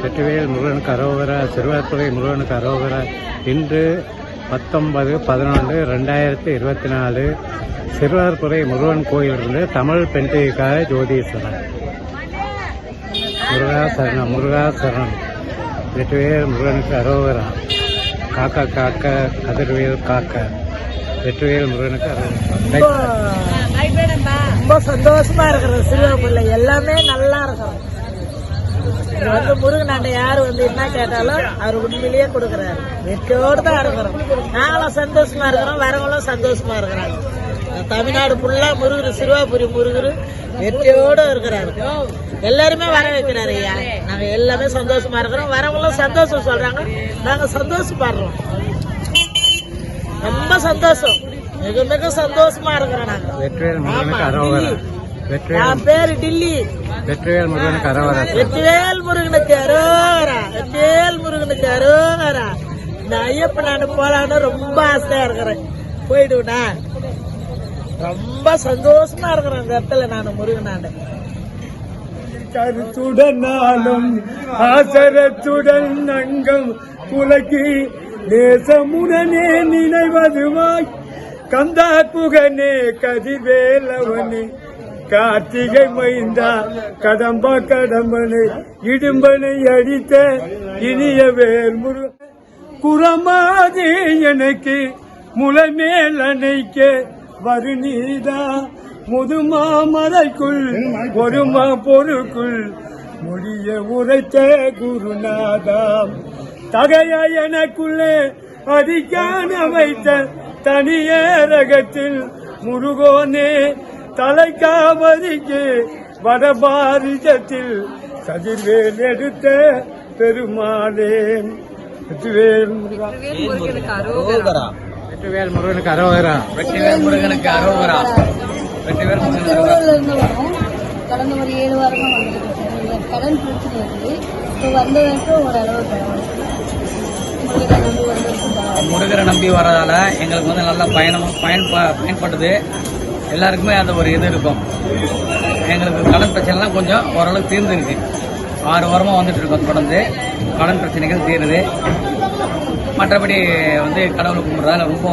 வெற்றிவேல் முருகனுக்கு அரோகரா சிறுவாத்துறை முருகனுக்கு அரோகரா இன்று பத்தொன்பது பதினொன்று ரெண்டாயிரத்தி இருபத்தி நாலு சிறுவர்புரை முருகன் கோயிலிருந்து தமிழ் பெண்டிகைக்காக ஜோதீஸ்வரன் முருகா சரணம் முருகா சரணம் வெற்றிவேல் முருகனுக்கு அரோகரா காக்க காக்க கதிர்வேல் காக்க வெற்றிவேல் முருகனுக்கு அரோகரா ரொம்ப சந்தோஷமா இருக்கிறது சிறுவர் பிள்ளை எல்லாமே நல்லா இருக்கிறோம் இங்க வந்து முருகனாண்ட யாரு வந்து என்ன கேட்டாலும் அவர் உண்மையிலேயே கொடுக்குறாரு. வெற்றியோடு தான் இருக்கிறோம். நாங்களும் சந்தோஷமா இருக்கிறோம் வரவங்களும் சந்தோஷமா இருக்கிறாங்க. தமிழ்நாடு ஃபுல்லா முருகர் சிறுவாபுரி முருகர் வெற்றியோடு இருக்கிறாரு. எல்லாருமே வர வைக்கிறாரு ஐயா. நாங்க எல்லாமே சந்தோஷமா இருக்கிறோம் வரவங்களும் சந்தோஷம் சொல்றாங்க. நாங்க சந்தோஷப்படுறோம். ரொம்ப சந்தோஷம். மிக மிக சந்தோஷமா இருக்கிறோம் நாங்க. என் பேரு டில்லி. வெற்றிவேல் முருகனுக்கு அரோகரா. வெற்றிவேல் முருகனுக்கு அரோகரா. வெற்றிவேல் முருகனுக்கு அரோகரா. இந்த ஐயப்பனாண்டு போலான்னு ரொம்ப ஆசையா இருக்கிறேன். போயிடுவேனா ரொம்ப சந்தோஷமா இருக்கிறேன் இந்த இடத்துல நான் முருகனாண்டு. கருத்துடனாலும் ஆசரத்துடன் அங்கம் குலக்கி நேசமுடனே நினைவதுவாய் கந்தா குகனே கதிவேலவனே கார்த்திகை மைந்தா கடம்பா கடம்பனை இடும்பனை அடித்த இனிய வேல் முரு குரமாதே எனக்கு முளைமேல் அணைக்க வருநீதா. முதுமாமலைக்குள் பொறுமா பொருக்குள் முடிய உரைத்த குருநாதாம் தகையா எனக்குள்ளே அடிக்கான வைத்த தனிய ரகத்தில் முருகோனே. தலைக்காவதிக்கு வடபாரிஜத்தில் கதிர்வேல் எடுத்த பெருமாளே. வெற்றிவேல் முருகா. வெற்றிவேல் முருகனுக்கு அரோகரா. வெற்றிவேல் முருகனுக்கு அரோகரா. வெற்றிவேல் முருகனுக்கு கடந்த ஒரு ஏழு வாரமா வந்துட்டு இருக்கோம் கடன் பிரச்சனை இப்போ வந்த வரைக்கும் ஓரளவு. முருகரை நம்பி வர்றதால எங்களுக்கு வந்து நல்ல பயணம் பயன் பயன்படுது. எல்லாருக்குமே அந்த ஒரு இது இருக்கும். எங்களுக்கு கடன் பிரச்சனைலாம் கொஞ்சம் ஓரளவுக்கு தீர்ந்துருக்கு ஆறு வாரமா வந்துட்டு இருக்கோம் தொடர்ந்து. கடன் பிரச்சனைகள் தீருது. மற்றபடி வந்து கடவுளை கும்பிட்றதால ரொம்ப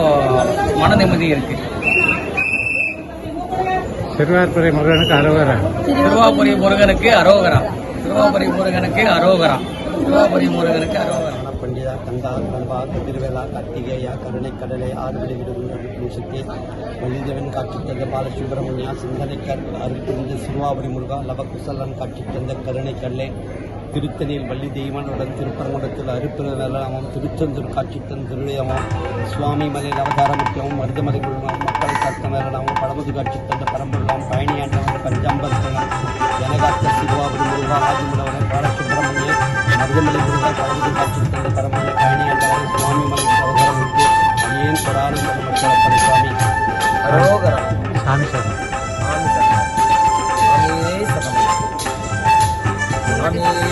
மன நிம்மதி இருக்கு. சிறுவார்புரை முருகனுக்கு அரோகரா? திருவாபுரி முருகனுக்கு அரோகரா. திருவாபுரி முருகனுக்கு அரோகரா. திருவாபுரி முருகனுக்கு அரோகரா. பண்டிதா கந்தா கம்பா திருவேலா கார்த்திகேயா கருணை கடலை ஆறுபடி விடுவிடும் சக்தி மல்லிதேவன் காட்சி தந்த பாலசுப்பிரமணியா சிந்தனைக்கர் அருள் புரிந்த சிறுவாபுரி முருகா லவகுசலன் காட்சி தந்த கருணை கடலை திருத்தணியில் வள்ளி தெய்வானுடன் திருப்பரங்குடத்தில் அருப்பிர திருச்செந்தூர் காட்சி தன் திருவிழாமம் சுவாமி மலையில் அவதாரமுக்கியமும் மருதமலை குழுமம் மக்கள் காத்த பழமுது காட்சி தந்த பரம்புலாம் பயணியாண்டவன் பஞ்சாம்பரத்தனம் ஜனகாத்த சிறுவாபுரி முருகா ஆதிமுடவன் பாலசுப்பிரமணிய மருதமலை முருகா பழமுது காட்சி தந்த பரம்பரை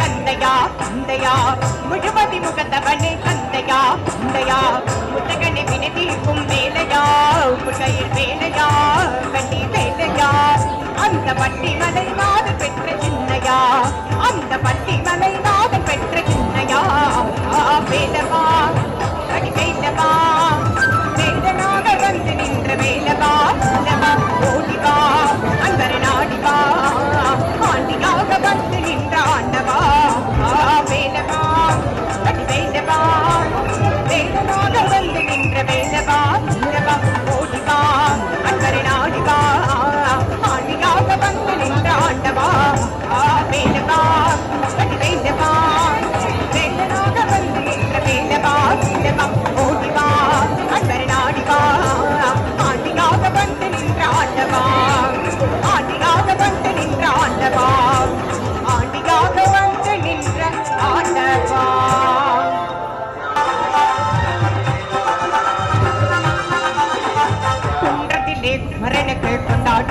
கந்தையா கந்தையா முழுமதி முகத்தவனே கந்தையா கந்தையா. முத்தகனை வினதீர்க்கும் வேலையா முட்டையில் வேலையா கண்ணி வேலையா. அந்த பட்டி மலை மாது பெற்ற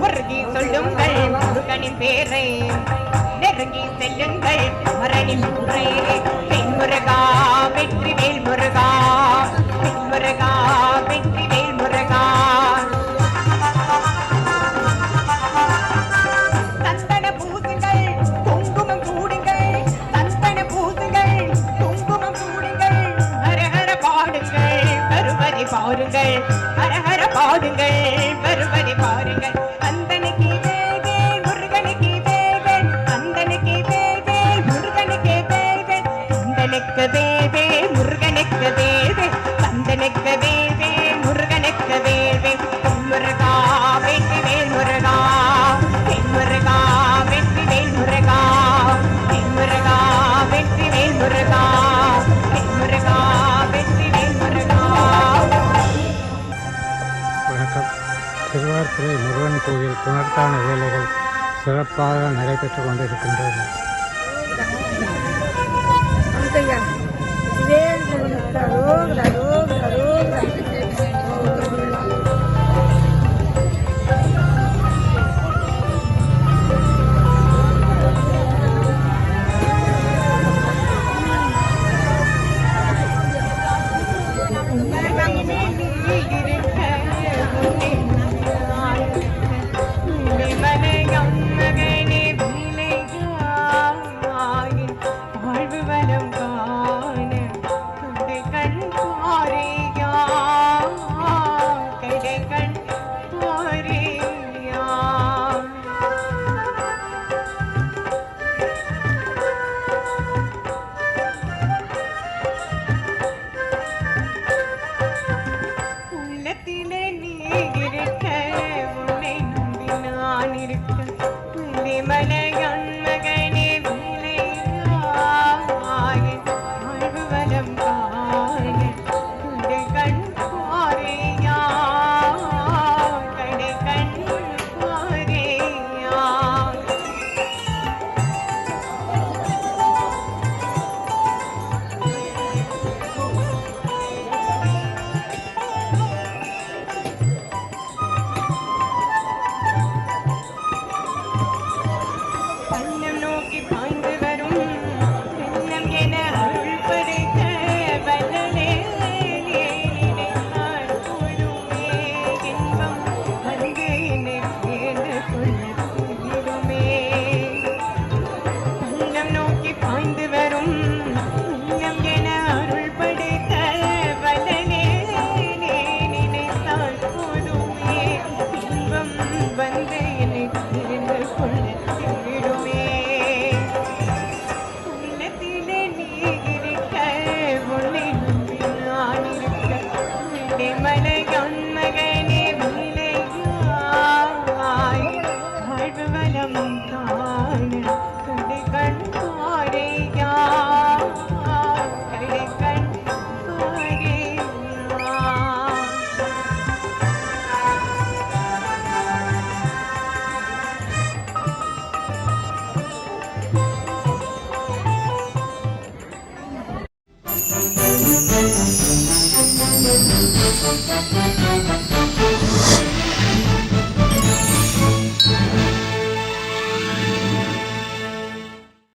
முருகி சொல்லுங்கள் முருகனின் பேரை. நெருங்கி செல்லுங்கள் மரணின் முறை பெண் முருகா வெற்றி வேல் முருகா. முருகா கோயில் புனர்த்தான வேலைகள் சிறப்பாக நடைபெற்று கொண்டிருக்கின்றன. இதே